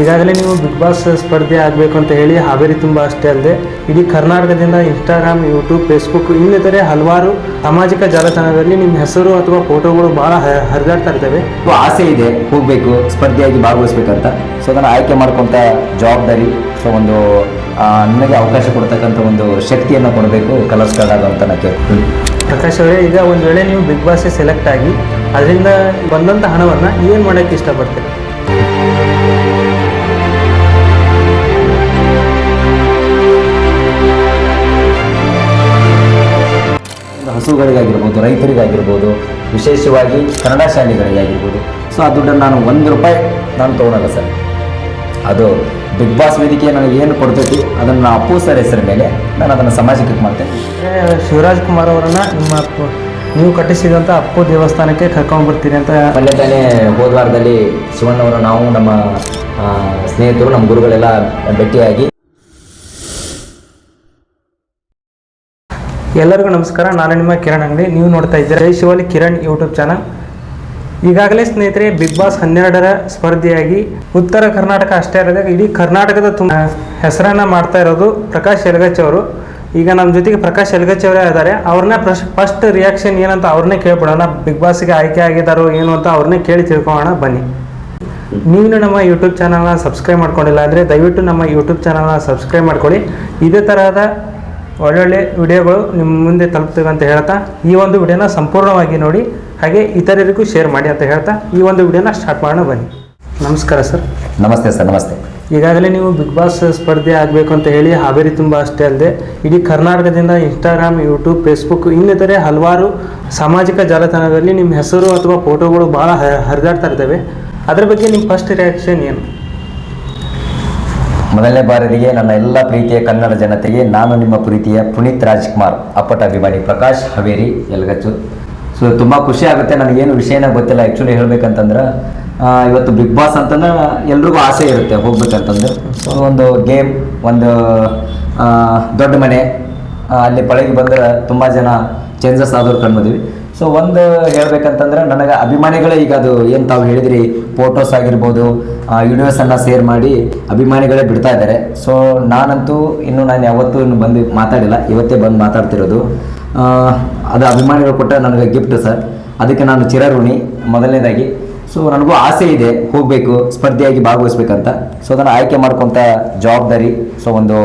ಈಗಾಗಲೇ ನೀವು big boss ಸ್ಪರ್ಧೆ ಆಗಬೇಕು ಅಂತ ಹೇಳಿ ಹಾವೇರಿ ತುಂಬ ಅಷ್ಟೇ ಅಲ್ಲದೆ ಇಡೀ ಕರ್ನಾಟಕದಿಂದ ಇನ್ಸ್ಟಾಗ್ರಾಮ್ ಯೂಟ್ಯೂಬ್ ಫೇಸ್ಬುಕ್ ಇನ್ನಿತರೆ ಹಲವಾರು ಸಾಮಾಜಿಕ ಜಾಲತಾಣದಲ್ಲಿ ನಿಮ್ಮ ಹೆಸರು ಅಥವಾ ಫೋಟೋಗಳು ಭಾಳ ಹರಿದಾಡ್ತಾ ಇರ್ತವೆ. ಆಸೆ ಇದೆ ಹೋಗಬೇಕು ಸ್ಪರ್ಧೆಯಾಗಿ ಭಾಗವಹಿಸ್ಬೇಕಂತ. ಸೊ ಅದನ್ನು ಆಯ್ಕೆ ಮಾಡ್ಕೊಂತ ಜವಾಬ್ದಾರಿ ಸೊ ಒಂದು ನಿಮಗೆ ನನಗೆ ಅವಕಾಶ ಕೊಡ್ತಕ್ಕಂಥ ಒಂದು ಶಕ್ತಿಯನ್ನು ಕೊಡಬೇಕು ಕಲರ್ಸ್ ಆಗೋ ಅಂತ ನಾನು ಕೇಳ್ತೀನಿ ಪ್ರಕಾಶ್ ಅವರೇ ಈಗ ಒಂದು ವೇಳೆ ನೀವು ಬಿಗ್ ಬಾಸ್ಗೆ ಸೆಲೆಕ್ಟ್ ಆಗಿ ಅದರಿಂದ ಬಂದಂಥ ಹಣವನ್ನು ಏನು ಮಾಡೋಕ್ಕೆ ಇಷ್ಟಪಡ್ತೀರಿ? ಹಸುಗಳಿಗಾಗಿರ್ಬೋದು ರೈತರಿಗಾಗಿರ್ಬೋದು ವಿಶೇಷವಾಗಿ ಕನ್ನಡ ಶಾಲೆಗಳಿಗಾಗಿರ್ಬೋದು. ಸೊ ಆ ದುಡ್ಡನ್ನು ನಾನು ಒಂದು ರೂಪಾಯಿ ನಾನು ತೊಗೊಳಲ್ಲ ಸರ್. ಅದು ಬಿಗ್ ಬಾಸ್ ವೇದಿಕೆ ನನಗೆ ಏನು ಕೊಡ್ತೈತಿ ಅದನ್ನು ಅಪ್ಪು ಸರ್ ಹೆಸರ ಮೇಲೆ ನಾನು ಅದನ್ನು ಸಮಾಜಕ್ಕೆ ಮಾಡ್ತೇನೆ. ಶಿವರಾಜ್ ಕುಮಾರ್ ಅವರನ್ನ ನಿಮ್ಮ ನೀವು ಕಟ್ಟಿಸಿದಂಥ ಅಪ್ಪು ದೇವಸ್ಥಾನಕ್ಕೆ ಕರ್ಕೊಂಡ್ಬರ್ತೀರಿ ಅಂತ ಮೊನ್ನೆ ತಾನೇ ಹೋದ ವಾರದಲ್ಲಿ ಶಿವಣ್ಣವರು ನಾವು ನಮ್ಮ ಸ್ನೇಹಿತರು ನಮ್ಮ ಗುರುಗಳೆಲ್ಲ ಭೇಟಿಯಾಗಿ ಎಲ್ಲರಿಗೂ ನಮಸ್ಕಾರ. ನಾನು ನಿಮ್ಮ ಕಿರಣ್ ಅಂಗಡಿ. ನೀವು ನೋಡ್ತಾ ಇದ್ದೀರಾ ಜೈ ಶಿವಲಿ ಕಿರಣ್ ಯೂಟ್ಯೂಬ್ ಚಾನಲ್. ಈಗಾಗಲೇ ಸ್ನೇಹಿತರೆ, ಬಿಗ್ ಬಾಸ್ ಹನ್ನೆರಡರ ಸ್ಪರ್ಧೆಯಾಗಿ ಉತ್ತರ ಕರ್ನಾಟಕ ಅಷ್ಟೇ ಅಲ್ಲದೆ ಇಡೀ ಕರ್ನಾಟಕದ ತುಂಬ ಹೆಸರನ್ನು ಮಾಡ್ತಾ ಇರೋದು ಪ್ರಕಾಶ್ ಯಲಗಚ್ಚ ಅವರು. ಈಗ ನಮ್ಮ ಜೊತೆಗೆ ಪ್ರಕಾಶ್ ಯಲಗಚ್ಚ ಅವರೇ ಇದ್ದಾರೆ. ಅವ್ರನ್ನ ಫಸ್ಟ್ ರಿಯಾಕ್ಷನ್ ಏನಂತ ಅವ್ರನ್ನೇ ಕೇಳ್ಬಿಡೋಣ. ಬಿಗ್ ಬಾಸ್ಗೆ ಆಯ್ಕೆ ಆಗಿದ್ದಾರೋ ಏನು ಅಂತ ಅವ್ರನ್ನೇ ಕೇಳಿ ತಿಳ್ಕೊಳ್ಳೋಣ. ಬನ್ನಿ. ನೀವು ನಮ್ಮ ಯೂಟ್ಯೂಬ್ ಚಾನಲ್ನ ಸಬ್ಸ್ಕ್ರೈಬ್ ಮಾಡ್ಕೊಂಡಿಲ್ಲ ಅಂದರೆ ದಯವಿಟ್ಟು ನಮ್ಮ ಯೂಟ್ಯೂಬ್ ಚಾನಲ್ನ ಸಬ್ಸ್ಕ್ರೈಬ್ ಮಾಡ್ಕೊಳ್ಳಿ. ಇದೇ ತರಹದ ಒಳ್ಳೊಳ್ಳೆ ವಿಡಿಯೋಗಳು ನಿಮ್ಮ ಮುಂದೆ ತಲುಪ್ತೇವೆ ಅಂತ ಹೇಳ್ತಾ ಈ ಒಂದು ವಿಡಿಯೋನ ಸಂಪೂರ್ಣವಾಗಿ ನೋಡಿ ಹಾಗೆ ಇತರರಿಗೂ ಶೇರ್ ಮಾಡಿ ಅಂತ ಹೇಳ್ತಾ ಈ ಒಂದು ವಿಡಿಯೋನ ಸ್ಟಾರ್ಟ್ ಮಾಡೋಣ ಬನ್ನಿ. ನಮಸ್ಕಾರ ಸರ್. ನಮಸ್ತೆ ಸರ್ ನಮಸ್ತೆ. ಈಗಾಗಲೇ ನೀವು ಬಿಗ್ ಬಾಸ್ ಸ್ಪರ್ಧೆ ಆಗಬೇಕು ಅಂತ ಹೇಳಿ ಹಾವೇರಿ ತುಂಬ ಅಷ್ಟೇ ಅಲ್ಲದೆ ಇಡೀ ಕರ್ನಾಟಕದಿಂದ ಇನ್ಸ್ಟಾಗ್ರಾಮ್ ಯೂಟ್ಯೂಬ್ ಫೇಸ್ಬುಕ್ ಇನ್ನಿತರೆ ಹಲವಾರು ಸಾಮಾಜಿಕ ಜಾಲತಾಣದಲ್ಲಿ ನಿಮ್ಮ ಹೆಸರು ಅಥವಾ ಫೋಟೋಗಳು ಭಾಳ ಹರಿದಾಡ್ತಾ ಇರ್ತವೆ ಅದರ ಬಗ್ಗೆ ನಿಮ್ಮ ಫಸ್ಟ್ ರಿಯಾಕ್ಷನ್ ಏನು? ಮೊದಲನೇ ಬಾರಿಗೆ ನನ್ನ ಎಲ್ಲ ಪ್ರೀತಿಯ ಕನ್ನಡ ಜನತೆಗೆ ನಾನು ನಿಮ್ಮ ಪ್ರೀತಿಯ ಪುನೀತ್ ರಾಜ್ಕುಮಾರ್, ಅಪ್ಪಟ ಅಭಿಮಾನಿ ಪ್ರಕಾಶ್ ಹಾವೇರಿ ಎಲ್ಗಚ್ಚು ಸೊ ತುಂಬ ಖುಷಿ ಆಗುತ್ತೆ. ನನಗೇನು ವಿಷಯನ ಗೊತ್ತಿಲ್ಲ. ಆ್ಯಕ್ಚುಲಿ ಹೇಳ್ಬೇಕಂತಂದ್ರೆ ಇವತ್ತು ಬಿಗ್ ಬಾಸ್ ಅಂತಂದ್ರೆ ಎಲ್ರಿಗೂ ಆಸೆ ಇರುತ್ತೆ ಹೋಗ್ಬೇಕಂತಂದ್ರೆ. ಸೊ ಒಂದು ಗೇಮ್ ಒಂದು ದೊಡ್ಡ ಮನೆ ಅಲ್ಲಿ ಪಳಗಿ ಬಂದ್ರೆ ತುಂಬ ಜನ ಚೇಂಜಸ್ ಆದವ್ರು ಕಂಡ್ಬಂದಿವಿ ಸೊ ಒಂದು ಹೇಳ್ಬೇಕಂತಂದ್ರೆ ನನಗೆ ಅಭಿಮಾನಿಗಳೇ ಈಗ ಅದು ಏನು ತಾವು ಹೇಳಿದ್ರಿ ಫೋಟೋಸ್ ಆಗಿರ್ಬೋದು ವಿಡಿಯೋಸನ್ನು ಶೇರ್ ಮಾಡಿ ಅಭಿಮಾನಿಗಳೇ ಬಿಡ್ತಾ ಇದ್ದಾರೆ. ಸೊ ನಾನಂತೂ ಇನ್ನು ನಾನು ಯಾವತ್ತೂ ಇನ್ನು ಬಂದು ಮಾತಾಡಿಲ್ಲ, ಇವತ್ತೇ ಬಂದು ಮಾತಾಡ್ತಿರೋದು. ಅದು ಅಭಿಮಾನಿಗಳು ಕೊಟ್ಟ ನನಗೆ ಗಿಫ್ಟ್ ಸರ್ ಅದಕ್ಕೆ ನಾನು ಚಿರಋಣಿ, ಮೊದಲನೇದಾಗಿ. ಸೊ ನನಗೂ ಆಸೆ ಇದೆ ಹೋಗಬೇಕು, ಸ್ಪರ್ಧೆಯಾಗಿ ಭಾಗವಹಿಸ್ಬೇಕಂತ. ಸೊ ಅದನ್ನು ಆಯ್ಕೆ ಮಾಡ್ಕೊಂತ ಜವಾಬ್ದಾರಿ ಸೊ ಒಂದು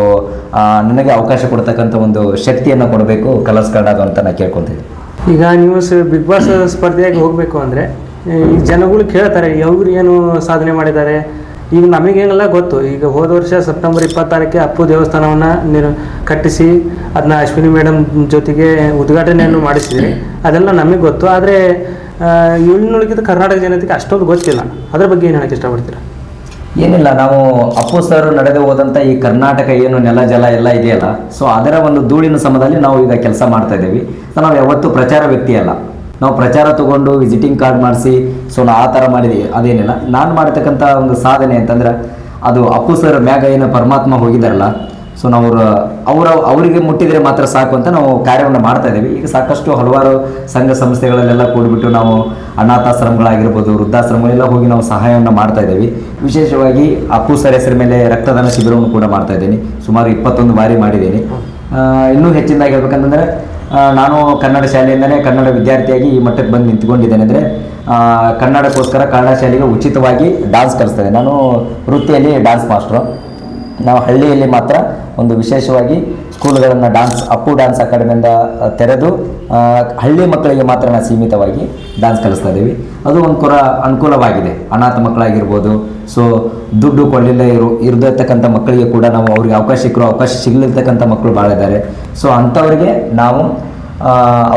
ನನಗೆ ಅವಕಾಶ ಕೊಡ್ತಕ್ಕಂಥ ಒಂದು ಶಕ್ತಿಯನ್ನು ಕೊಡಬೇಕು ಕಲರ್ಸ್ ಕನ್ನಡ ಅಂತ ನಾನು ಕೇಳ್ಕೊತೀನಿ ಈಗ ನೀವು ಬಿಗ್ ಬಾಸ್ ಸ್ಪರ್ಧೆಯಾಗಿ ಹೋಗಬೇಕು ಅಂದರೆ ಈ ಜನಗಳು ಕೇಳ್ತಾರೆ ಅವ್ರು ಏನು ಸಾಧನೆ ಮಾಡಿದ್ದಾರೆ? ಈಗ ನಮಗೇನೆಲ್ಲ ಗೊತ್ತು ಈಗ ಹೋದ ವರ್ಷ ಸೆಪ್ಟೆಂಬರ್ ಇಪ್ಪತ್ತಾರಕ್ಕೆ ಅಪ್ಪು ದೇವಸ್ಥಾನವನ್ನು ನಿರ್ ಕಟ್ಟಿಸಿ ಅದನ್ನ ಅಶ್ವಿನಿ ಮೇಡಮ್ ಜೊತೆಗೆ ಉದ್ಘಾಟನೆಯನ್ನು ಮಾಡಿಸಿದ್ರಿ ಅದೆಲ್ಲ ನಮಗೆ ಗೊತ್ತು ಆದರೆ ಇನ್ನುಳಿದ ಕರ್ನಾಟಕ ಜನತೆಗೆ ಅಷ್ಟೊಂದು ಗೊತ್ತಿಲ್ಲ. ಅದ್ರ ಬಗ್ಗೆ ಏನು ಹೇಳಕ್ಕೆ ಇಷ್ಟಪಡ್ತೀರಾ? ಏನಿಲ್ಲ, ನಾವು ಅಪ್ಪು ಸರ್ ನಡೆದು ಹೋದಂಥ ಈ ಕರ್ನಾಟಕ ಏನು ನೆಲ, ಜಲ ಎಲ್ಲ ಇದೆಯಲ್ಲ ಸೊ ಅದರ ಒಂದು ಧೂಳಿನ ಸಮದಲ್ಲಿ ನಾವು ಈಗ ಕೆಲಸ ಮಾಡ್ತಾ ಇದ್ದೀವಿ. ಸೊ ನಾವು ಯಾವತ್ತೂ ಪ್ರಚಾರ ವ್ಯಕ್ತಿ ಅಲ್ಲ. ನಾವು ಪ್ರಚಾರ ತಗೊಂಡು ವಿಸಿಟಿಂಗ್ ಕಾರ್ಡ್ ಮಾಡಿಸಿ ಸೊ ನಾ ಆ ಥರ ಮಾಡಿದ್ದೀವಿ ಅದೇನಿಲ್ಲ. ನಾನು ಮಾಡತಕ್ಕಂಥ ಒಂದು ಸಾಧನೆ ಅಂತಂದ್ರೆ, ಅದು ಅಪ್ಪು ಸರ್ ಮ್ಯಾಗ ಏನು ಪರಮಾತ್ಮ ಹೋಗಿದ್ದಾರಲ್ಲ ಸೊ ನಾವು ಅವರ, ಅವರಿಗೆ ಮುಟ್ಟಿದರೆ ಮಾತ್ರ ಸಾಕು ಅಂತ ನಾವು ಕಾರ್ಯವನ್ನು ಮಾಡ್ತಾ ಇದ್ದೀವಿ. ಈಗ ಸಾಕಷ್ಟು ಹಲವಾರು ಸಂಘ ಸಂಸ್ಥೆಗಳಲ್ಲೆಲ್ಲ ಕೂಡಿಬಿಟ್ಟು ನಾವು ಅನಾಥಾಶ್ರಮಗಳಾಗಿರ್ಬೋದು, ವೃದ್ಧಾಶ್ರಮಗಳೆಲ್ಲ ಹೋಗಿ ನಾವು ಸಹಾಯವನ್ನು ಮಾಡ್ತಾ ಇದ್ದೀವಿ. ವಿಶೇಷವಾಗಿ ಅಪ್ಪು ಸರ್ ಹೆಸರ ಮೇಲೆ ರಕ್ತದಾನ ಶಿಬಿರವನ್ನು ಕೂಡ ಮಾಡ್ತಾ ಇದ್ದೀನಿ. ಸುಮಾರು ಇಪ್ಪತ್ತೊಂದು ಬಾರಿ ಮಾಡಿದ್ದೀನಿ. ಇನ್ನೂ ಹೆಚ್ಚಿನದಾಗಿ ಹೇಳ್ಬೇಕಂತಂದರೆ ನಾನು ಕನ್ನಡ ಶಾಲೆಯಿಂದಲೇ ಕನ್ನಡ ವಿದ್ಯಾರ್ಥಿಯಾಗಿ ಈ ಮಟ್ಟಕ್ಕೆ ಬಂದು ನಿಂತ್ಕೊಂಡಿದ್ದೇನೆ ಅಂದರೆ ಕನ್ನಡಕ್ಕೋಸ್ಕರ ಕನ್ನಡ ಶಾಲೆಗೆ ಉಚಿತವಾಗಿ ಡಾನ್ಸ್ ಕಲಿಸ್ತೇನೆ ನಾನು ವೃತ್ತಿಯಲ್ಲಿ ಡಾನ್ಸ್ ಮಾಸ್ಟ್ರು ನಾವು ಹಳ್ಳಿಯಲ್ಲಿ ಮಾತ್ರ ಒಂದು ವಿಶೇಷವಾಗಿ ಸ್ಕೂಲ್ಗಳನ್ನು ಡಾನ್ಸ್ ಅಪ್ಪು ಡಾನ್ಸ್ ಅಕಾಡೆಮಿಯಿಂದ ತೆರೆದು ಹಳ್ಳಿ ಮಕ್ಕಳಿಗೆ ಮಾತ್ರ ನಾವು ಸೀಮಿತವಾಗಿ ಡಾನ್ಸ್ ಕಲಿಸ್ತಾ ಇದ್ದೀವಿ. ಅದು ಒಂದು ಕೊರ, ಅನುಕೂಲವಾಗಿದೆ. ಅನಾಥ ಮಕ್ಕಳಾಗಿರ್ಬೋದು. ಸೊ ದುಡ್ಡು ಕೊಳ್ಳಿಲ್ಲ ಇರು, ಇರದಿರ್ತಕ್ಕಂಥ ಮಕ್ಕಳಿಗೆ ಕೂಡ ನಾವು ಅವ್ರಿಗೆ ಅವಕಾಶ ಸಿಕ್ಕರು ಅವಕಾಶ ಸಿಗಲಿರ್ತಕ್ಕಂಥ ಮಕ್ಕಳು ಭಾಳ ಇದ್ದಾರೆ. ಸೊ ಅಂಥವ್ರಿಗೆ ನಾವು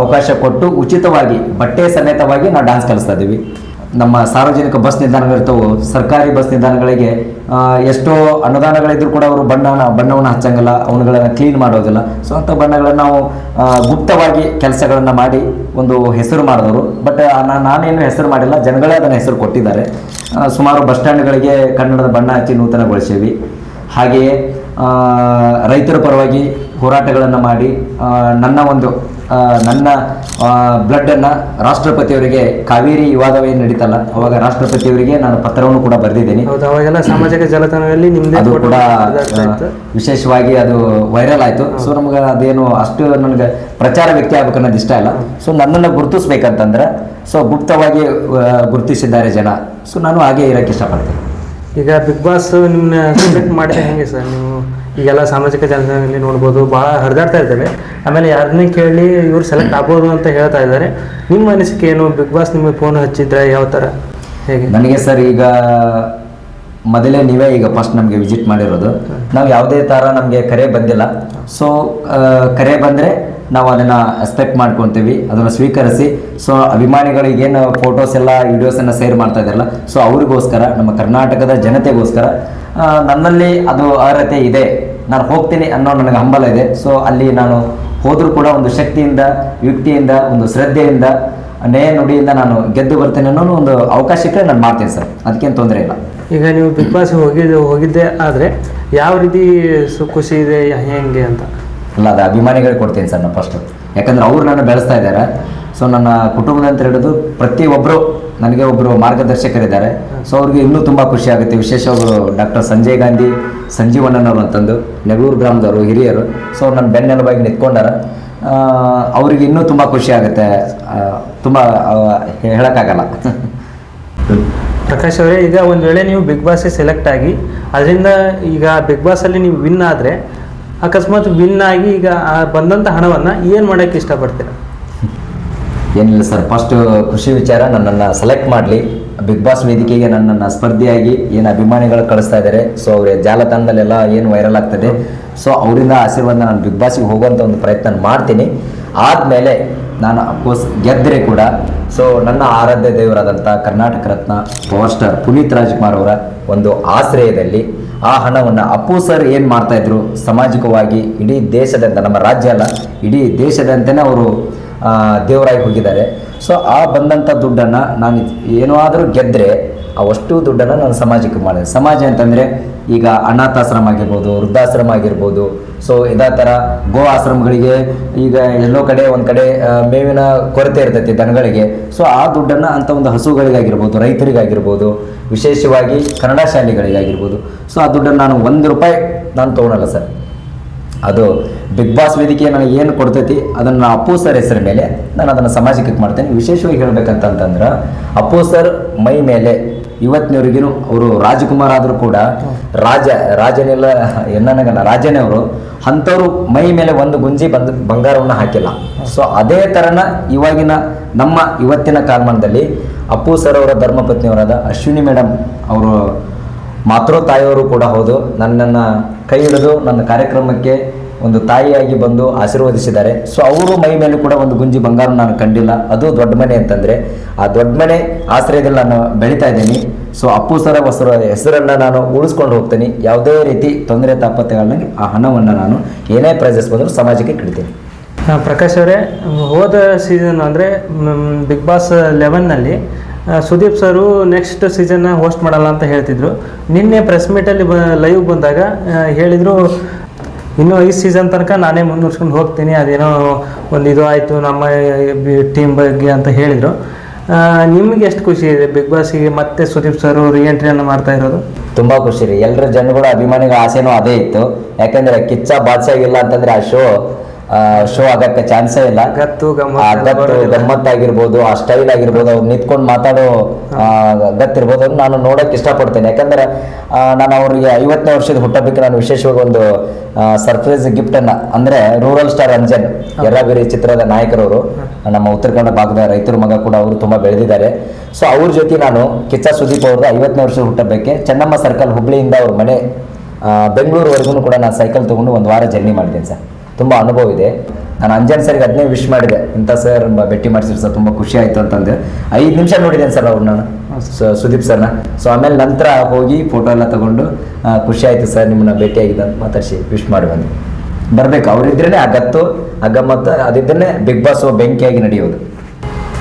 ಅವಕಾಶ ಕೊಟ್ಟು ಉಚಿತವಾಗಿ, ಬಟ್ಟೆ ಸಮೇತವಾಗಿ ನಾವು ಡಾನ್ಸ್ ಕಲಿಸ್ತಾ ಇದ್ದೀವಿ. ನಮ್ಮ ಸಾರ್ವಜನಿಕ ಬಸ್ ನಿಲ್ದಾಣಗಳಿರ್ತವೆ, ಸರ್ಕಾರಿ ಬಸ್ ನಿಲ್ದಾಣಗಳಿಗೆ ಎಷ್ಟೋ ಅನುದಾನಗಳಿದ್ರು ಕೂಡ ಅವರು ಬಣ್ಣ ಬಣ್ಣವನ್ನು ಹಚ್ಚಂಗಿಲ್ಲ, ಅವನುಗಳನ್ನು ಕ್ಲೀನ್ ಮಾಡೋದಿಲ್ಲ. ಸೊ ಅಂಥ ಬಣ್ಣಗಳನ್ನು ನಾವು ಗುಪ್ತವಾಗಿ ಕೆಲಸಗಳನ್ನು ಮಾಡಿ ಒಂದು ಹೆಸರು ಮಾಡಿದವರು. ಬಟ್ ನಾನೇನು ಹೆಸರು ಮಾಡಿಲ್ಲ, ಜನಗಳೇ ಅದನ್ನು ಹೆಸರು ಕೊಟ್ಟಿದ್ದಾರೆ. ಸುಮಾರು ಬಸ್ ಸ್ಟ್ಯಾಂಡ್ಗಳಿಗೆ ಕನ್ನಡದ ಬಣ್ಣ ಹಚ್ಚಿ ನೂತನಗೊಳಿಸೀವಿ ಹಾಗೆಯೇ ರೈತರ ಪರವಾಗಿ ಹೋರಾಟಗಳನ್ನು ಮಾಡಿ ನನ್ನ ಒಂದು ನನ್ನ ಬ್ಲಡ್ಡನ್ನು ರಾಷ್ಟ್ರಪತಿಯವರಿಗೆ ಕಾವೇರಿ ವಿವಾದವೇ ನಡೀತಲ್ಲ ಅವಾಗ ರಾಷ್ಟ್ರಪತಿಯವರಿಗೆ ನಾನು ಪತ್ರವನ್ನು ಕೂಡ ಬರೆದಿದ್ದೀನಿ. ಅವಾಗೆಲ್ಲ ಸಾಮಾಜಿಕ ಜಾಲತಾಣದಲ್ಲಿ ನಿಮ್ದು ಅದು ಕೂಡ ವಿಶೇಷವಾಗಿ ಅದು ವೈರಲ್ ಆಯ್ತು. ಸೊ ನಮ್ಗೆ ಅದೇನು ಅಷ್ಟು ನನಗೆ ಪ್ರಚಾರ ವ್ಯಕ್ತಿ ಆಗ್ಬೇಕು ಅನ್ನೋದು ಇಷ್ಟ ಇಲ್ಲ. ಸೊ ನನ್ನನ್ನು ಗುರುತಿಸ್ಬೇಕಂತಂದ್ರೆ ಸೊ ಗುಪ್ತವಾಗಿ ಗುರುತಿಸಿದ್ದಾರೆ ಜನ. ಸೊ ನಾನು ಹಾಗೆ ಇರೋಕ್ಕೆ ಇಷ್ಟಪಡ್ತೀನಿ. ಈಗ ಬಿಗ್ ಬಾಸ್ ನಿಮ್ಮನ್ನ ಸೆಲೆಕ್ಟ್ ಮಾಡಿದ್ರೆ ಹೆಂಗೆ ಸರ್ ನೀವು ಈಗೆಲ್ಲ ಸಾಮಾಜಿಕ ಜಾಲತಾಣದಲ್ಲಿ ನೋಡ್ಬೋದು ಭಾಳ ಹರಿದಾಡ್ತಾ ಇದ್ದಾರೆ. ಆಮೇಲೆ ಯಾರನ್ನೇ ಕೇಳಿ ಇವ್ರು ಸೆಲೆಕ್ಟ್ ಆಗ್ಬೋದು ಅಂತ ಹೇಳ್ತಾ ಇದ್ದಾರೆ. ನಿಮ್ಮ ಅನಿಸಿಕೆ ಏನು? ಬಿಗ್ ಬಾಸ್ ನಿಮಗೆ ಫೋನ್ ಹಚ್ಚಿದ್ರೆ ಯಾವ ಥರ ಹೇಗೆ? ನನಗೆ ಸರ್ ಈಗ ಮೊದಲೇ ನೀವೇ ಈಗ ಫಸ್ಟ್ ನಮಗೆ ವಿಸಿಟ್ ಮಾಡಿರೋದು. ನಾವು ಯಾವುದೇ ಥರ ನಮಗೆ ಕರೆ ಬಂದಿಲ್ಲ. ಸೊ ಕರೆ ಬಂದರೆ ನಾವು ಅದನ್ನು ಎಕ್ಸ್ಪೆಕ್ಟ್ ಮಾಡ್ಕೊತೀವಿ. ಅದನ್ನು ಸ್ವೀಕರಿಸಿ. ಸೊ ಅಭಿಮಾನಿಗಳಿಗೇನು ಫೋಟೋಸ್ ಎಲ್ಲ ವಿಡಿಯೋಸನ್ನು ಶೇರ್ ಮಾಡ್ತಾ ಇದ್ದಾರಲ್ಲ ಸೊ ಅವ್ರಿಗೋಸ್ಕರ, ನಮ್ಮ ಕರ್ನಾಟಕದ ಜನತೆಗೋಸ್ಕರ ನನ್ನಲ್ಲಿ ಅದು ಅರ್ಹತೆ ಇದೆ. ನಾನು ಹೋಗ್ತೀನಿ ಅನ್ನೋ ನನಗೆ ಹಂಬಲ ಇದೆ. ಸೊ ಅಲ್ಲಿ ನಾನು ಹೋದರೂ ಕೂಡ ಒಂದು ಶಕ್ತಿಯಿಂದ, ಯುಕ್ತಿಯಿಂದ, ಒಂದು ಶ್ರದ್ಧೆಯಿಂದ ನೇಯ ನುಡಿಯಿಂದ ನಾನು ಗೆದ್ದು ಬರ್ತೇನೆ ಅನ್ನೋ ಒಂದು ಅವಕಾಶಕ್ಕೆ ನಾನು ಮಾಡ್ತೇನೆ ಸರ್. ಅದಕ್ಕೇನು ತೊಂದರೆ ಇಲ್ಲ. ಈಗ ನೀವು ಬಿಗ್ ಬಾಸ್ ಹೋಗಿದ್ದು, ಹೋಗಿದ್ದೆ ಆದರೆ ಯಾವ ರೀತಿ ಖುಷಿ ಇದೆ, ಹೆಂಗೆ ಅಂತ? ಅಲ್ಲ ಅದು ಅಭಿಮಾನಿಗಳಿಗೆ ಕೊಡ್ತೀನಿ ಸರ್ ನಾನು ಫಸ್ಟು ಯಾಕಂದ್ರೆ ಅವ್ರು ನನ್ನ ಬೆಳೆಸ್ತಾ ಇದ್ದಾರೆ. ಸೊ ನನ್ನ ಕುಟುಂಬದ ಅಂತ ಹಿಡಿದು ಪ್ರತಿಯೊಬ್ಬರು ನನಗೆ ಒಬ್ಬರು ಮಾರ್ಗದರ್ಶಕರಿದ್ದಾರೆ. ಸೊ ಅವ್ರಿಗೆ ಇನ್ನೂ ತುಂಬ ಖುಷಿ ಆಗುತ್ತೆ. ವಿಶೇಷವಾಗಿ ಡಾಕ್ಟರ್ ಸಂಜಯ್ ಗಾಂಧಿ ಸಂಜೀವಣ್ಣನವರು ಅಂತಂದು ನೆಗಳೂರು ಗ್ರಾಮದವರು ಹಿರಿಯರು. ಸೊ ಅವ್ರು ನನ್ನ ಬೆನ್ನೆಲುಬಾಗಿ ನಿಂತ್ಕೊಂಡಾರ. ಅವ್ರಿಗೆ ಇನ್ನೂ ತುಂಬ ಖುಷಿ ಆಗುತ್ತೆ. ತುಂಬ ಹೇಳೋಕ್ಕಾಗಲ್ಲ. ಪ್ರಕಾಶ್ ಅವರೇ, ಈಗ ಒಂದು ವೇಳೆ ನೀವು ಬಿಗ್ ಬಾಸ್ಗೆ ಸೆಲೆಕ್ಟ್ ಆಗಿ, ಅದರಿಂದ ಈಗ ಬಿಗ್ ಬಾಸಲ್ಲಿ ನೀವು ವಿನ್ ಆದರೆ ಅಕಸ್ಮಾತ್ ವಿನ್ ಆಗಿ ಈಗ ಆ ಬಂದಂಥ ಹಣವನ್ನು ಏನು ಮಾಡೋಕ್ಕೆ ಇಷ್ಟಪಡ್ತೀರಾ? ಏನಿಲ್ಲ ಸರ್ ಫಸ್ಟ್ ಖುಷಿ ವಿಚಾರ, ನನ್ನನ್ನು ಸೆಲೆಕ್ಟ್ ಮಾಡಲಿ. ಬಿಗ್ ಬಾಸ್ ವೇದಿಕೆಗೆ ನನ್ನನ್ನು ಸ್ಪರ್ಧಿಯಾಗಿ ಏನು ಅಭಿಮಾನಿಗಳು ಕಳಿಸ್ತಾ ಇದ್ದಾರೆ ಸೊ ಅವ್ರ ಜಾಲತಾಣದಲ್ಲೆಲ್ಲ ಏನು ವೈರಲ್ ಆಗ್ತದೆ ಸೊ ಅವರಿಂದ ಆಶೀರ್ವಾದ ನಾನು ಬಿಗ್ ಬಾಸ್ಗೆ ಹೋಗುವಂಥ ಒಂದು ಪ್ರಯತ್ನ ಮಾಡ್ತೀನಿ. ಆದಮೇಲೆ ನಾನು ಅಫ್ಕೋರ್ಸ್ ಗೆದ್ದರೆ ಕೂಡ ಸೊ ನನ್ನ ಆರಾಧ್ಯ ದೇವರಾದಂಥ ಕರ್ನಾಟಕ ರತ್ನ ಪವರ್ ಸ್ಟಾರ್ ಪುನೀತ್ ರಾಜ್ಕುಮಾರ್ ಅವರ ಒಂದು ಆಶ್ರಯದಲ್ಲಿ ಆ ಹಣವನ್ನು ಅಪ್ಪು ಸರ್ ಏನು ಮಾಡ್ತಾಯಿದ್ರು ಸಾಮಾಜಿಕವಾಗಿ ಇಡೀ ದೇಶದಂತೆ, ನಮ್ಮ ರಾಜ್ಯ ಅಲ್ಲ, ಇಡೀ ದೇಶದಂತೆಯೇ ಅವರು ದೇವರಾಗಿ ಹೋಗಿದ್ದಾರೆ. ಸೊ ಆ ಬಂದಂಥ ದುಡ್ಡನ್ನು ನಾನು ಏನಾದರೂ ಗೆದ್ದರೆ ಅವಷ್ಟು ದುಡ್ಡನ್ನು ನಾನು ಸಮಾಜಕ್ಕೆ ಮಾಡಿದೆ. ಸಮಾಜ ಅಂತಂದರೆ ಈಗ ಅನಾಥಾಶ್ರಮ ಆಗಿರ್ಬೋದು, ವೃದ್ಧಾಶ್ರಮ ಆಗಿರ್ಬೋದು. ಸೊ ಇದೇ ಥರ ಗೋ ಆಶ್ರಮಗಳಿಗೆ ಈಗ ಎಲ್ಲೋ ಕಡೆ, ಒಂದು ಕಡೆ ಮೇವಿನ ಕೊರತೆ ಇರ್ತೈತಿ ದನಗಳಿಗೆ. ಸೊ ಆ ದುಡ್ಡನ್ನು ಅಂಥ ಒಂದು ಹಸುಗಳಿಗಾಗಿರ್ಬೋದು, ರೈತರಿಗಾಗಿರ್ಬೋದು, ವಿಶೇಷವಾಗಿ ಕನ್ನಡ ಶಾಲೆಗಳಿಗಾಗಿರ್ಬೋದು. ಸೊ ಆ ದುಡ್ಡನ್ನು ನಾನು ಒಂದು ರೂಪಾಯಿ ನಾನು ತೊಗೊಳಲ್ಲ ಸರ್. ಅದು ಬಿಗ್ ಬಾಸ್ ವೇದಿಕೆ ನನಗೆ ಏನು ಕೊಡ್ತೈತಿ, ಅದನ್ನು ಅಪ್ಪು ಸರ್ ಹೆಸರ ಮೇಲೆ ನಾನು ಅದನ್ನು ಸಮಾಜಕ್ಕೆ ಮಾಡ್ತೇನೆ. ವಿಶೇಷವಾಗಿ ಹೇಳ್ಬೇಕಂತಂತಂದ್ರೆ ಅಪ್ಪು ಸರ್ ಮೈ ಮೇಲೆ ಇವತ್ತಿನವರೆಗೂ ಅವರು ರಾಜಕುಮಾರ್ ಆದರೂ ಕೂಡ ರಾಜ, ರಾಜನೆಲ್ಲ ಎನ್ನನಗಲ್ಲ ರಾಜನೇ ಅವರು. ಅಂಥವ್ರು ಮೈ ಮೇಲೆ ಒಂದು ಗುಂಜಿ ಬಂದು, ಬಂಗಾರವನ್ನು ಹಾಕಿಲ್ಲ. ಸೊ ಅದೇ ಥರನ ಇವಾಗಿನ ನಮ್ಮ ಇವತ್ತಿನ ಕಾಲಮಾನದಲ್ಲಿ ಅಪ್ಪು ಸರ್ ಅವರ ಧರ್ಮಪತ್ನಿಯವರಾದ ಅಶ್ವಿನಿ ಮೇಡಮ್ ಅವರು ಮಾತೃ ತಾಯಿಯವರು ಕೂಡ ಹೌದು. ನನ್ನನ್ನು ಕೈ ಹಿಡಿದು ನನ್ನ ಕಾರ್ಯಕ್ರಮಕ್ಕೆ ಒಂದು ತಾಯಿಯಾಗಿ ಬಂದು ಆಶೀರ್ವದಿಸಿದ್ದಾರೆ. ಸೊ ಅವರು ಮೈ ಮೇಲೆ ಕೂಡ ಒಂದು ಗುಂಜಿ ಬಂಗಾರ ನಾನು ಕಂಡಿಲ್ಲ. ಅದು ದೊಡ್ಡ ಮನೆ ಅಂತಂದರೆ, ಆ ದೊಡ್ಡ ಮನೆ ಆಶ್ರಯದಲ್ಲಿ ನಾನು ಬೆಳೀತಾ ಇದ್ದೀನಿ. ಸೊ ಅಪ್ಪು ಸರ, ಹೊಸರ ಹೆಸರನ್ನು ನಾನು ಉಳಿಸ್ಕೊಂಡು ಹೋಗ್ತೀನಿ. ಯಾವುದೇ ರೀತಿ ತೊಂದರೆ ತಾಪತ್ರೆಗಳನ್ನ ಆ ಹಣವನ್ನು ನಾನು ಏನೇ ಪ್ರೈಸಸ್ ಬಂದರೂ ಸಮಾಜಕ್ಕೆ ಕಿಡ್ತೀನಿ ಪ್ರಕಾಶ್ ಅವರೇ, ಹೋದ ಸೀಸನ್ ಅಂದರೆ ಬಿಗ್ ಬಾಸ್ ಲೆವೆನ್ನಲ್ಲಿ ಸುದೀಪ್ ಸರು ನೆಕ್ಸ್ಟ್ ಸೀಸನ್ನ ಹೋಸ್ಟ್ ಮಾಡಲ್ಲ ಅಂತ ಹೇಳ್ತಿದ್ರು. ನಿನ್ನೆ ಪ್ರೆಸ್ ಮೀಟಲ್ಲಿ ಬ ಲೈವ್ ಬಂದಾಗ ಹೇಳಿದರು ಇನ್ನೂ ಈ ಸೀಸನ್ ತನಕ ನಾನೇ ಮುಂದುವರ್ಸ್ಕೊಂಡು ಹೋಗ್ತೀನಿ. ಅದೇನೋ ಒಂದು ಇದು ಆಯಿತು, ನಮ್ಮ ಟೀಮ್ ಬಗ್ಗೆ ಅಂತ ಹೇಳಿದರು. ನಿಮಗೆ ಎಷ್ಟು ಖುಷಿ ಇದೆ? ಬಿಗ್ ಬಾಸಿಗೆ ಮತ್ತೆ ಸುದೀಪ್ ಸರ್ ಎಂಟ್ರಿಯನ್ನು ಮಾಡ್ತಾ ಇರೋದು? ತುಂಬ ಖುಷಿ ರೀ. ಎಲ್ಲರ ಜನಗಳ ಅಭಿಮಾನಿಗಳ ಆಸೆನೂ ಅದೇ ಇತ್ತು. ಯಾಕಂದ್ರೆ ಕಿಚ್ಚ ಬಾದ್ಸಾಗಿಲ್ಲ ಅಂತಂದ್ರೆ ಆ ಶೋ ಶೋ ಆಗಕ್ಕೆ ಚಾನ್ಸೇ ಇಲ್ಲ. ಗಮ್ಮತ್ ಆಗಿರ್ಬೋದು ಗತ್ತು ಬರೋದಿಲ್ಲ. ಗಮ್ಮತ್ತಾಗಿರ್ಬೋದು ಆ ಸ್ಟೈಲ್ ಆಗಿರ್ಬೋದು ಅವ್ರು ನಿಂತ್ಕೊಂಡು ಮಾತಾಡೋ ಗತ್ತಿರ್ಬೋದು ಅಂತ ನಾನು ನೋಡೋಕೆ ಇಷ್ಟಪಡ್ತೇನೆ. ಯಾಕಂದ್ರೆ ನಾನು ಅವರಿಗೆ ಐವತ್ತನೇ ವರ್ಷದ ಹುಟ್ಟಬೇಕು ನಾನು ವಿಶೇಷವಾಗಿ ಒಂದು ಸರ್ಪ್ರೈಸ್ ಗಿಫ್ಟನ್ನು ಅಂದರೆ ರೂರಲ್ ಸ್ಟಾರ್ ರಂಜನ್ ಯರಾಬಿರಿ ಚಿತ್ರದ ನಾಯಕರವರು ನಮ್ಮ ಉತ್ತರ ಕನ್ನಡ ಭಾಗದ ರೈತರ ಮಗ ಕೂಡ ಅವರು ತುಂಬ ಬೆಳೆದಿದ್ದಾರೆ. ಸೊ ಅವ್ರ ಜೊತೆ ನಾನು ಕಿಚ್ಚ ಸುದೀಪ್ ಅವ್ರದ್ದು ಐವತ್ತನೇ ವರ್ಷದ ಹುಟ್ಟಬೇಕೆ ಚೆನ್ನಮ್ಮ ಸರ್ಕಲ್ ಹುಬ್ಳಿಯಿಂದ ಅವ್ರ ಮನೆ ಬೆಂಗಳೂರು ಬೆಂಗಳೂರುವರೆಗೂ ಕೂಡ ನಾನು ಸೈಕಲ್ ತೊಗೊಂಡು ಒಂದು ವಾರ ಜರ್ನಿ ಮಾಡಿದ್ದೀನಿ ಸರ್. ತುಂಬ ಅನುಭವ ಇದೆ. ನಾನು ಅಂಜನ್ ಸರ್ಗೆ ಅದನ್ನೇ ವಿಶ್ ಮಾಡಿದೆ. ಇಂಥ ಸರ್ ಭೇಟಿ ಮಾಡಿಸಿದ್ರು ಸರ್ ತುಂಬ ಖುಷಿ ಆಯಿತು ಅಂತಂದು. ಐದು ನಿಮಿಷ ನೋಡಿದ್ದೇನೆ ಸರ್ ಅವ್ರು ನಾನು. ಸುದೀಪ್ ಸರ್ನ. ಸೊ ಆಮೇಲೆ ನಂತರ ಹೋಗಿ ಫೋಟೋ ಎಲ್ಲ ತಗೊಂಡು ಖುಷಿ ಆಯಿತು ಸರ್ ನಿಮ್ಮನ್ನ ಭೇಟಿಯಾಗಿದೆ ಅಂತ ಮಾತಾಡಿಸಿ ವಿಶ್ ಮಾಡಿ ಬಂದು. ಬರಬೇಕು. ಅವರಿದ್ರೇ ಆ ಗತ್ತು ಆ ಗಮ್ಮತ್ತು ಅದಿದ್ರೇ ಬಿಗ್ ಬಾಸ್ ಬೆಂಕಿಯಾಗಿ ನಡೆಯೋದು.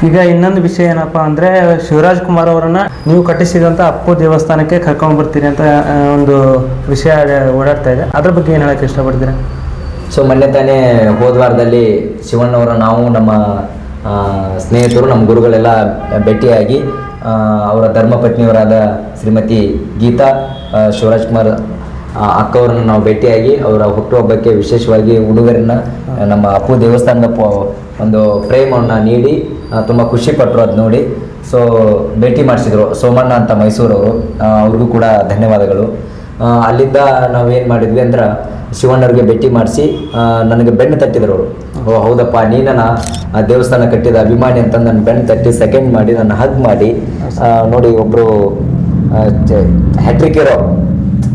ಈಗ ಇನ್ನೊಂದು ವಿಷಯ ಏನಪ್ಪಾ ಅಂದರೆ ಶಿವರಾಜ್ ಕುಮಾರ್ ಅವರನ್ನು ನೀವು ಕಟ್ಟಿಸಿದಂಥ ಅಪ್ಪು ದೇವಸ್ಥಾನಕ್ಕೆ ಕರ್ಕೊಂಡು ಬರ್ತೀರಿ ಅಂತ ಒಂದು ವಿಷಯ ಓಡಾಡ್ತಾ ಇದೆ. ಅದ್ರ ಬಗ್ಗೆ ಏನು ಹೇಳಕ್ಕೆ ಇಷ್ಟಪಡ್ತೀರಾ? ಸೊ ಮೊನ್ನೆ ತಾನೇ ಹೋದ ವಾರದಲ್ಲಿ ಶಿವಣ್ಣವರ ನಾವು, ನಮ್ಮ ಸ್ನೇಹಿತರು, ನಮ್ಮ ಗುರುಗಳೆಲ್ಲ ಭೇಟಿಯಾಗಿ ಅವರ ಧರ್ಮಪತ್ನಿಯವರಾದ ಶ್ರೀಮತಿ ಗೀತಾ ಶಿವರಾಜ್ ಕುಮಾರ್ ಅಕ್ಕವರನ್ನು ನಾವು ಭೇಟಿಯಾಗಿ, ಅವರ ಹುಟ್ಟುಹಬ್ಬಕ್ಕೆ ವಿಶೇಷವಾಗಿ ಹುಡುಗರನ್ನ ನಮ್ಮ ಅಪ್ಪು ದೇವಸ್ಥಾನದ ಒಂದು ಪ್ರೇಮವನ್ನು ನೀಡಿ ತುಂಬ ಖುಷಿ ಖುಷಿಪಟ್ಟರು ಅದು ನೋಡಿ. ಸೊ ಭೇಟಿ ಮಾಡಿಸಿದ್ರು ಸೋಮಣ್ಣ ಅಂತ ಮೈಸೂರವರು. ಅವ್ರಿಗೂ ಕೂಡ ಧನ್ಯವಾದಗಳು. ಅಲ್ಲಿಂದ ನಾವೇನು ಮಾಡಿದ್ವಿ ಅಂದ್ರೆ ಶಿವಣ್ಣವ್ರಿಗೆ ಭೇಟಿ ಮಾಡಿಸಿ ನನಗೆ ಬೆನ್ನು ತಟ್ಟಿದ್ರು ಅವರು. ಓ ಹೌದಪ್ಪ ನೀನನ ಆ ದೇವಸ್ಥಾನ ಕಟ್ಟಿದ ಅಭಿಮಾನಿ ಅಂತ ನನ್ನ ಬೆನ್ನು ತಟ್ಟಿ ಸೆಕೆಂಡ್ ಮಾಡಿ ನನ್ನ ಹಗ್ ಮಾಡಿ ನೋಡಿ ಒಬ್ಬರು ಹ್ಯಾಟ್ರಿಕ್ ಇರೋ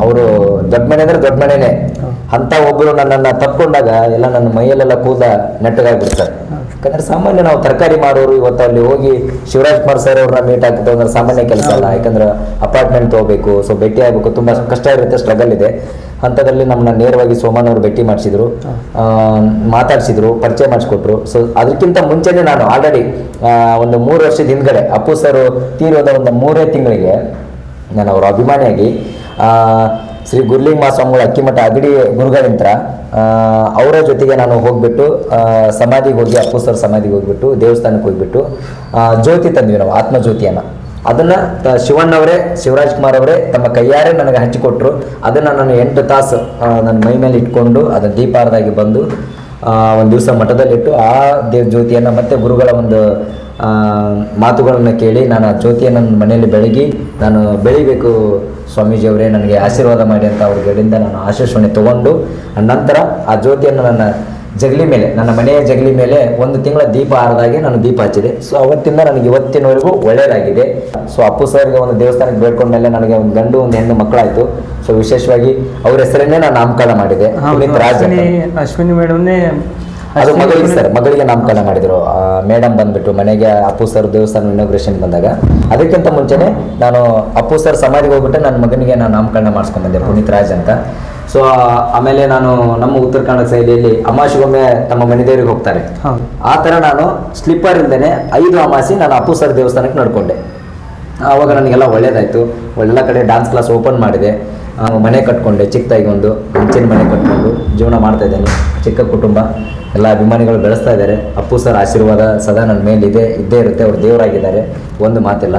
ಅವರು ದೊಡ್ಡ ಮನೆ ಅಂದ್ರೆ ದೊಡ್ಡ ಮನೆನೇ. ಅಂತ ಒಬ್ಬರು ನನ್ನನ್ನು ತಕ್ಕೊಂಡಾಗ ಎಲ್ಲ ನನ್ನ ಮೈಯಲ್ಲೆಲ್ಲ ಕೂದ ನೆಟ್ಟಗಾಗ್ಬಿಡ್ತಾರೆ. ಯಾಕಂದ್ರೆ ಸಾಮಾನ್ಯ ನಾವು ತರಕಾರಿ ಮಾರೋರು ಇವತ್ತು ಅಲ್ಲಿ ಹೋಗಿ ಶಿವರಾಜ್ ಕುಮಾರ್ ಸರ್ ಅವ್ರನ್ನ ಮೀಟ್ ಆಗ್ತದೆ ಅಂದ್ರೆ ಸಾಮಾನ್ಯ ಕೆಲಸ ಅಲ್ಲ. ಯಾಕಂದ್ರೆ ಅಪಾರ್ಟ್ಮೆಂಟ್ ತಗೋಬೇಕು ಸೊ ಭೇಟಿ ಆಗಬೇಕು ತುಂಬಾ ಕಷ್ಟ ಇರುತ್ತೆ ಸ್ಟ್ರಗಲ್ ಇದೆ. ಹಂತದಲ್ಲಿ ನಮ್ಮನ್ನ ನೇರವಾಗಿ ಸೋಮನ್ ಅವರು ಭೇಟಿ ಮಾಡಿಸಿದ್ರು. ಮಾತಾಡಿಸಿದ್ರು ಪರಿಚಯ ಮಾಡಿಸ್ಕೊಟ್ರು. ಸೊ ಅದಕ್ಕಿಂತ ಮುಂಚೆನೆ ನಾನು ಆಲ್ರೆಡಿ ಒಂದು ಮೂರು ವರ್ಷದ ಹಿಂದ್ಗಡೆ ಅಪ್ಪು ಸರ್ ತೀರೋದ ಒಂದು ಮೂರೇ ತಿಂಗಳಿಗೆ ನಾನು ಅವರು ಅಭಿಮಾನಿಯಾಗಿ ಆ, ಶ್ರೀ ಗುರ್ಲಿಂಗ್ ಮಾಸ್ವಾಮಿಗಳು ಅಕ್ಕಿಮಠ ಅಗಡಿ ಗುರುಗಳಿಂತ್ರ ಅವರ ಜೊತೆಗೆ ನಾನು ಹೋಗ್ಬಿಟ್ಟು ಸಮಾಧಿಗೆ ಹೋಗಿ ಅಪ್ಪು ಸರ್ ಸಮಾಧಿಗೆ ಹೋಗ್ಬಿಟ್ಟು, ದೇವಸ್ಥಾನಕ್ಕೆ ಹೋಗ್ಬಿಟ್ಟು ಜ್ಯೋತಿ ತಂದ್ವಿ ನಾವು, ಆತ್ಮಜ್ಯೋತಿಯನ್ನು. ಅದನ್ನು ಶಿವಣ್ಣವರೇ, ಶಿವರಾಜ್ ಕುಮಾರ್ ಅವರೇ ತಮ್ಮ ಕೈಯಾರೆ ನನಗೆ ಹಂಚಿಕೊಟ್ರು. ಅದನ್ನು ನಾನು ಎಂಟು ತಾಸು ನನ್ನ ಮೈ ಮೇಲೆ ಇಟ್ಕೊಂಡು, ಅದನ್ನು ದೀಪಾರದಾಗಿ ಬಂದು ಒಂದು ದಿವಸ ಮಠದಲ್ಲಿಟ್ಟು, ಆ ದೇವ್ ಜ್ಯೋತಿಯನ್ನು ಮತ್ತೆ ಗುರುಗಳ ಒಂದು ಮಾತುಗಳನ್ನು ಕೇಳಿ ನಾನು ಆ ಜ್ಯೋತಿಯನ್ನು ನನ್ನ ಮನೆಯಲ್ಲಿ ಬೆಳಗಿ, ನಾನು ಬೆಳಿಬೇಕು ಸ್ವಾಮೀಜಿಯವರೇ ನನಗೆ ಆಶೀರ್ವಾದ ಮಾಡಿ ಅಂತ ಅವ್ರ ಕಡೆಯಿಂದ ನಾನು ಆಶೀರ್ವಣೆ ತಗೊಂಡು ನಂತರ ಆ ಜ್ಯೋತಿಯನ್ನು ನನ್ನ ಜಗಲಿ ಮೇಲೆ ನನ್ನ ಮನೆಯ ಜಗಲಿ ಮೇಲೆ ಒಂದು ತಿಂಗಳ ದೀಪ ಆರದಾಗೆ ನಾನು ದೀಪ ಹಚ್ಚಿದೆ. ಸೊ ಅವತ್ತಿಂದ ನನಗೆ ಇವತ್ತಿನವರೆಗೂ ಒಳ್ಳೆಯದಾಗಿದೆ. ಸೊ ಅಪ್ಪು ಸರ್ಗೆ ಒಂದು ದೇವಸ್ಥಾನಕ್ಕೆ ಬೇಡ್ಕೊಂಡ ಮೇಲೆ ನನಗೆ ಒಂದು ಗಂಡು ಒಂದು ಹೆಣ್ಣು ಮಕ್ಕಳಾಯಿತು. ಸೊ ವಿಶೇಷವಾಗಿ ಅವ್ರ ಹೆಸರನ್ನೇ ನಾನು ನಾಮಕರಣ ಮಾಡಿದೆ. ಅಶ್ವಿನಿ ಅಶ್ವಿನಿ ಮೇಡಮ್ನೇ ಅದು ಮಗಳಿಗೆ ಸರ್ ಮಗಳಿಗೆ ನಾಮಕರಣ ಮಾಡಿದ್ರು. ಮೇಡಮ್ ಬಂದ್ಬಿಟ್ಟು ಮನೆಗೆ ಅಪ್ಪು ಸರ್ ದೇವಸ್ಥಾನ ಇನಾಗ್ರೇಷನ್ ಬಂದಾಗ. ಅದಕ್ಕಿಂತ ಮುಂಚೆನೆ ನಾನು ಅಪ್ಪು ಸರ್ ಸಮಾಧಿಗೆ ಹೋಗ್ಬಿಟ್ಟು ನನ್ನ ಮಗನಿಗೆ ನಾನು ನಾಮಕರಣ ಮಾಡಿಸ್ಕೊಂಡ್ ಬಂದೆ ಪುನೀತ್ ರಾಜ್ ಅಂತ. ಸೊ ಆಮೇಲೆ ನಾನು ನಮ್ಮ ಉತ್ತರ ಕನ್ನಡ ಶೈಲಿಯಲ್ಲಿ ಅಮಾಶಿಗೊಮ್ಮೆ ತಮ್ಮ ಮನೆದೇವರಿಗೆ ಹೋಗ್ತಾರೆ. ಆ ಥರ ನಾನು ಸ್ಲಿಪ್ಪರ್ ಇಲ್ದೇನೆ ಐದು ಅಮಾಸಿ ನಾನು ಅಪ್ಪು ಸರ್ ದೇವಸ್ಥಾನಕ್ಕೆ ನಡ್ಕೊಂಡೆ. ಆವಾಗ ನನಗೆಲ್ಲ ಒಳ್ಳೇದಾಯಿತು. ಒಳ್ಳೆಲ್ಲ ಕಡೆ ಡ್ಯಾನ್ಸ್ ಕ್ಲಾಸ್ ಓಪನ್ ಮಾಡಿದೆ. ಮನೆ ಕಟ್ಕೊಂಡೆ ಚಿಕ್ಕದಾಗಿ ಒಂದು ಹಂಚಿನ ಮನೆ ಕಟ್ಕೊಂಡು ಜೀವನ ಮಾಡ್ತಾ ಇದ್ದೇನೆ. ಚಿಕ್ಕ ಕುಟುಂಬ ಎಲ್ಲ ಅಭಿಮಾನಿಗಳು ಬೆಳೆಸ್ತಾ ಇದ್ದಾರೆ. ಅಪ್ಪು ಸರ್ ಆಶೀರ್ವಾದ ಸದಾ ನನ್ನ ಮೇಲಿದೆ ಇದ್ದೇ ಇರುತ್ತೆ ಅವ್ರು ದೇವರಾಗಿದ್ದಾರೆ. ಒಂದು ಮಾತಿಲ್ಲ.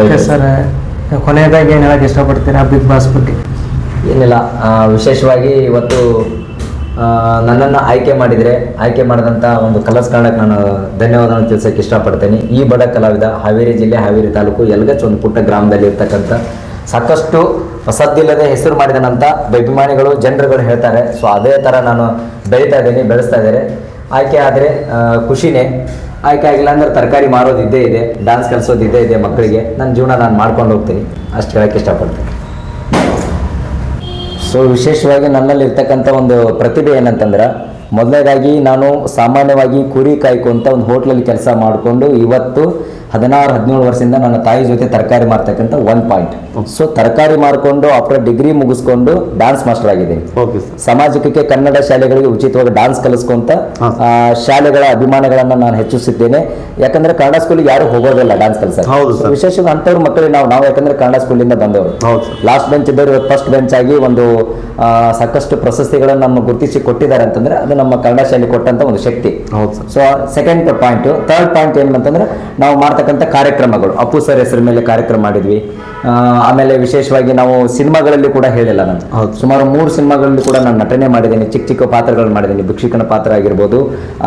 ಓಕೆ ಸರ್ ಕೊನೆಯದಾಗಿ ಏನು ಹೇಳಕ್ಕೆ ಇಷ್ಟಪಡ್ತೀರಾ ಬಿಗ್ ಬಾಸ್ ಬಗ್ಗೆ? ಏನಿಲ್ಲ ವಿಶೇಷವಾಗಿ ಇವತ್ತು ನನ್ನನ್ನು ಆಯ್ಕೆ ಮಾಡಿದರೆ ಆಯ್ಕೆ ಮಾಡಿದಂಥ ಒಂದು ಕಲರ್ಸ್ ಕಾರಣಕ್ಕೆ ನಾನು ಧನ್ಯವಾದವನ್ನು ತಿಳಿಸೋಕ್ಕೆ ಇಷ್ಟಪಡ್ತೇನೆ. ಈ ಬಡ ಕಲಾವಿದ ಹಾವೇರಿ ಜಿಲ್ಲೆ ಹಾವೇರಿ ತಾಲೂಕು ಎಲ್ಗಚ್ ಒಂದು ಪುಟ್ಟ ಗ್ರಾಮದಲ್ಲಿ ಇರ್ತಕ್ಕಂಥ ಸಾಕಷ್ಟು ಸದ್ದಿಲ್ಲದೆ ಹೆಸರು ಮಾಡಿದನಂತ ಅಭಿಮಾನಿಗಳು ಜನರುಗಳು ಹೇಳ್ತಾರೆ. ಸೊ ಅದೇ ಥರ ನಾನು ಬೆಳೀತಾ ಇದ್ದೀನಿ, ಬೆಳೆಸ್ತಾ ಇದ್ದಾರೆ. ಆಯ್ಕೆ ಆದರೆ ಖುಷಿನೇ. ಆಯ್ಕೆ ಆಗಿಲ್ಲ ಅಂದ್ರೆ ತರಕಾರಿ ಮಾರೋದು ಇದ್ದೇ ಇದೆ ಡಾನ್ಸ್ ಕಲಿಸೋದು ಇದ್ದೇ ಇದೆ ಮಕ್ಕಳಿಗೆ. ನನ್ನ ಜೀವನ ನಾನು ಮಾಡ್ಕೊಂಡು ಹೋಗ್ತೀನಿ. ಅಷ್ಟು ಹೇಳೋಕ್ಕೆ ಇಷ್ಟಪಡ್ತೀನಿ. ಸೊ ವಿಶೇಷವಾಗಿ ನನ್ನಲ್ಲಿ ಇರ್ತಕ್ಕಂಥ ಒಂದು ಪ್ರತಿಭೆ ಏನಂತಂದ್ರೆ, ಮೊದಲನೇದಾಗಿ ನಾನು ಸಾಮಾನ್ಯವಾಗಿ ಕುರಿ ಕಾಯ್ಕೊಂತ ಒಂದು ಹೋಟ್ಲಲ್ಲಿ ಕೆಲಸ ಮಾಡಿಕೊಂಡು ಇವತ್ತು ಹದಿನಾರು ಹದಿನೇಳು ವರ್ಷದಿಂದ ನನ್ನ ತಾಯಿ ಜೊತೆ ತರಕಾರಿ ಮಾರ್ತಕ್ಕಂಥ ಒನ್ ಪಾಯಿಂಟ್ ಸೊ ತರಕಾರಿ ಮಾರ್ಕೊಂಡು ಆಫ್ಟರ್ ಡಿಗ್ರಿ ಮುಗಿಸ್ಕೊಂಡು ಡಾನ್ಸ್ ಮಾಸ್ಟರ್ ಆಗಿದ್ದೀನಿ. ಸಾಮಾಜಿಕಕ್ಕೆ ಕನ್ನಡ ಶಾಲೆಗಳಿಗೆ ಉಚಿತವಾಗಿ ಡಾನ್ಸ್ ಕಲಿಸ್ಕೊಂತ ಶಾಲೆಗಳ ಅಭಿಮಾನಗಳನ್ನ ನಾನು ಹೆಚ್ಚಿಸಿದ್ದೇನೆ ಯಾಕಂದ್ರೆ ಕನ್ನಡ ಸ್ಕೂಲಿಗೆ ಯಾರು ಹೋಗೋದಿಲ್ಲ ಡಾನ್ಸ್ ಕಲಿಸ. ವಿಶೇಷವಾಗಿ ಅಂಥವ್ರ ಮಕ್ಕಳಿಗೆ ನಾವು ನಾವು ಯಾಕಂದ್ರೆ ಕನ್ನಡ ಸ್ಕೂಲಿಂದ ಬಂದವರು. ಲಾಸ್ಟ್ ಬೆಂಚ್ ಇದ್ದವರು ಫಸ್ಟ್ ಬೆಂಚ್ ಆಗಿ ಒಂದು ಸಾಕಷ್ಟು ಪ್ರಶಸ್ತಿಗಳನ್ನು ನಮ್ಮ ಗುರುತಿಸಿ ಕೊಟ್ಟಿದ್ದಾರೆ ಅಂತಂದ್ರೆ ಅದು ನಮ್ಮ ಕನ್ನಡ ಶಾಲೆ ಕೊಟ್ಟಂತ ಒಂದು ಶಕ್ತಿ. So second point third point ಏನಂತಂದ್ರೆ ನಾವು ಮಾಡ್ತಕ್ಕಂಥ ಕಾರ್ಯಕ್ರಮಗಳು. ಅಪ್ಪು ಸರ್ ಹೆಸರ ಮೇಲೆ ಕಾರ್ಯಕ್ರಮ ಮಾಡಿದ್ವಿ. ಆಮೇಲೆ ವಿಶೇಷವಾಗಿ ನಾವು ಸಿನಿಮಾಗಳಲ್ಲಿ ಕೂಡ ಹೇಳಿಲ್ಲ ನಾನು. ಸುಮಾರು ಮೂರು ಸಿನಿಮಾಗಳಲ್ಲಿ ಕೂಡ ನಾನು ನಟನೆ ಮಾಡಿದ್ದೀನಿ. ಚಿಕ್ಕ ಚಿಕ್ಕ ಪಾತ್ರಗಳನ್ನ ಮಾಡಿದ್ದೀನಿ. ಭಿಕ್ಷಿಕನ ಪಾತ್ರ ಆಗಿರ್ಬೋದು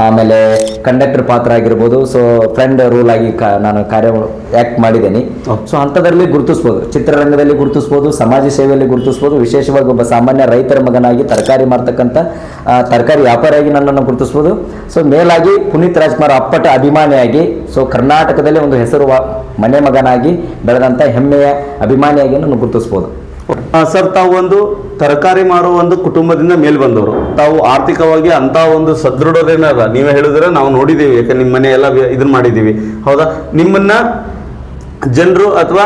ಆಮೇಲೆ ಕಂಡಕ್ಟರ್ ಪಾತ್ರ ಆಗಿರ್ಬೋದು. ಸೊ ಫ್ರೆಂಡ್ ರೂಲ್ ಆಗಿ ನಾನು ಕಾರ್ಯ ಆಕ್ಟ್ ಮಾಡಿದ್ದೀನಿ. ಸೊ ಅಂಥದ್ರಲ್ಲಿ ಗುರುತಿಸ್ಬೋದು. ಚಿತ್ರರಂಗದಲ್ಲಿ ಗುರುತಿಸ್ಬೋದು ಸಮಾಜ ಸೇವೆಯಲ್ಲಿ ಗುರುತಿಸ್ಬೋದು. ವಿಶೇಷವಾಗಿ ಒಬ್ಬ ಸಾಮಾನ್ಯ ರೈತರ ಮಗನಾಗಿ ತರಕಾರಿ ಮಾರ್ತಕ್ಕಂಥ ತರಕಾರಿ ವ್ಯಾಪಾರಿಯಾಗಿ ನನ್ನನ್ನು ಗುರುತಿಸ್ಬೋದು. ಸೊ ಮೇಲಾಗಿ ಪುನೀತ್ ರಾಜ್ಕುಮಾರ್ ಅಪ್ಪಟ ಅಭಿಮಾನಿಯಾಗಿ ಸೊ ಕರ್ನಾಟಕದಲ್ಲಿ ಒಂದು ಹೆಸರು ಮನೆ ಮಗನಾಗಿ ಬೆಳೆದಂಥ ಹೆಮ್ಮೆಯ ಅಭಿಮಾನಿಯಾಗಿ ನಾನು ಗುರುತಿಸ್ಬೋದು. ಸರ್ ತಾವು ಒಂದು ತರಕಾರಿ ಮಾರುವ ಒಂದು ಕುಟುಂಬದಿಂದ ಮೇಲ್ ಬಂದವರು. ತಾವು ಆರ್ಥಿಕವಾಗಿ ಅಂತ ಒಂದು ಸದೃಢದೇನಾದ ನೀವೇ ಹೇಳಿದ್ರೆ ನಾವು ನೋಡಿದ್ದೀವಿ ಯಾಕೆ ನಿಮ್ಮ ಮನೆ ಎಲ್ಲ ಇದನ್ನ ಮಾಡಿದ್ದೀವಿ. ಹೌದಾ? ನಿಮ್ಮನ್ನ ಜನರು ಅಥವಾ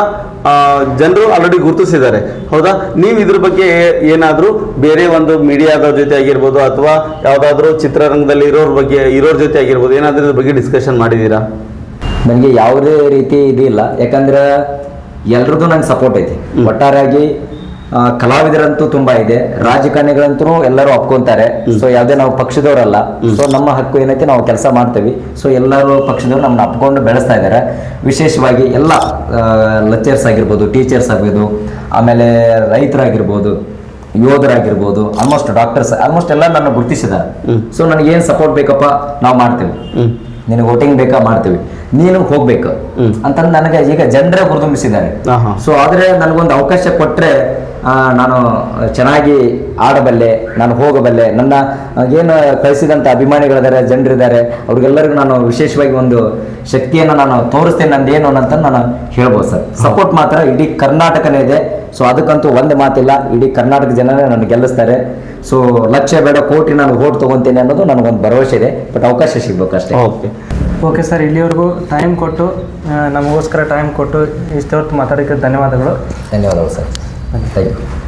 ಜನರು ಆಲ್ರೆಡಿ ಗುರುತಿಸಿದ್ದಾರೆ. ಹೌದಾ? ನೀವು ಇದ್ರ ಬಗ್ಗೆ ಏನಾದರೂ ಬೇರೆ ಒಂದು ಮೀಡಿಯಾದ ಜೊತೆ ಆಗಿರ್ಬೋದು ಅಥವಾ ಯಾವುದಾದ್ರೂ ಚಿತ್ರರಂಗದಲ್ಲಿ ಇರೋರ ಬಗ್ಗೆ ಇರೋರ ಜೊತೆ ಆಗಿರ್ಬೋದು ಏನಾದರೂ ಇದ್ರ ಬಗ್ಗೆ ಡಿಸ್ಕಷನ್ ಮಾಡಿದ್ದೀರಾ? ನನಗೆ ಯಾವುದೇ ರೀತಿ ಇದಿಲ್ಲ ಯಾಕಂದ್ರೆ ಎಲ್ರದ್ದು ನಂಗೆ ಸಪೋರ್ಟ್ ಐತಿ. ಒಟ್ಟಾರೆಯಾಗಿ ಕಲಾವಿದರಂತೂ ತುಂಬಾ ಇದೆ. ರಾಜಕಾರಣಿಗಳಂತೂ ಎಲ್ಲರೂ ಒಪ್ಕೊಂತಾರೆ. ಸೊ ಯಾವುದೇ ನಾವು ಪಕ್ಷದವರಲ್ಲ. ಸೊ ನಮ್ಮ ಹಕ್ಕು ಏನೈತೆ ನಾವು ಕೆಲಸ ಮಾಡ್ತೀವಿ. ಸೊ ಎಲ್ಲರೂ ಪಕ್ಷದವರು ನಮ್ಮನ್ನ ಅಪ್ಕೊಂಡು ಬೆಳೆಸ್ತಾ ಇದ್ದಾರೆ ವಿಶೇಷವಾಗಿ ಎಲ್ಲ ಲೆಕ್ಚರ್ಸ್ ಆಗಿರ್ಬೋದು ಟೀಚರ್ಸ್ ಆಗಿರ್ಬೋದು ಆಮೇಲೆ ರೈತರಾಗಿರ್ಬೋದು ಯೋಧರಾಗಿರ್ಬೋದು ಆಲ್ಮೋಸ್ಟ್ ಡಾಕ್ಟರ್ಸ್ ಆಲ್ಮೋಸ್ಟ್ ಎಲ್ಲ ನನ್ನ ಗುರುತಿಸಿದ್ದಾರೆ. ಸೊ ನನಗೆ ಏನು ಸಪೋರ್ಟ್ ಬೇಕಪ್ಪ ನಾವು ಮಾಡ್ತೀವಿ. ನಿನಗೆ ವೋಟಿಂಗ್ ಬೇಕಾ ಮಾಡ್ತೀವಿ. ನೀನು ಹೋಗ್ಬೇಕು. ಅಂತ ಅಂತಂದು ನನಗೆ ಈಗ ಜನರೇ ಹುರಿದುಂಬಿಸಿದ್ದಾರೆ. ಸೊ ಆದ್ರೆ ನನಗೊಂದು ಅವಕಾಶ ಕೊಟ್ಟರೆ ನಾನು ಚೆನ್ನಾಗಿ ಆಡಬಲ್ಲೆ ನಾನು ಹೋಗಬಲ್ಲೆ ನನ್ನ ಏನು ಕಳಿಸಿದಂಥ ಅಭಿಮಾನಿಗಳಿದ್ದಾರೆ ಜನರಿದ್ದಾರೆ ಅವ್ರಿಗೆಲ್ಲರಿಗೂ ನಾನು ವಿಶೇಷವಾಗಿ ಒಂದು ಶಕ್ತಿಯನ್ನು ನಾನು ತೋರಿಸ್ತೇನೆ ನಂದು ಏನು ಅಂತ ನಾನು ಹೇಳ್ಬೋದು ಸರ್. ಸಪೋರ್ಟ್ ಮಾತ್ರ ಇಡೀ ಕರ್ನಾಟಕನೇ ಇದೆ. ಸೊ ಅದಕ್ಕಂತೂ ಒಂದು ಮಾತಿಲ್ಲ ಇಡೀ ಕರ್ನಾಟಕ ಜನರೇ ನಾನು ಗೆಲ್ಲಿಸ್ತಾರೆ. ಸೊ ಲಕ್ಷ ಬೇಡ ಕೋಟಿ ನಾನು ಓಟ್ ತೊಗೊತೀನಿ ಅನ್ನೋದು ನನಗೊಂದು ಭರವಸೆ ಇದೆ. ಬಟ್ ಅವಕಾಶ ಸಿಗ್ಬೇಕಷ್ಟೇ ಓಕೆ ಓಕೆ ಸರ್ ಇಲ್ಲಿವರೆಗೂ ಟೈಮ್ ಕೊಟ್ಟು ನಮಗೋಸ್ಕರ ಟೈಮ್ ಕೊಟ್ಟು ಇಷ್ಟೊತ್ತು ಮಾತಾಡೋಕ್ಕೆ ಧನ್ಯವಾದಗಳು. ಧನ್ಯವಾದಗಳು ಸರ್ ಥ್ಯಾಂಕ್ ಯು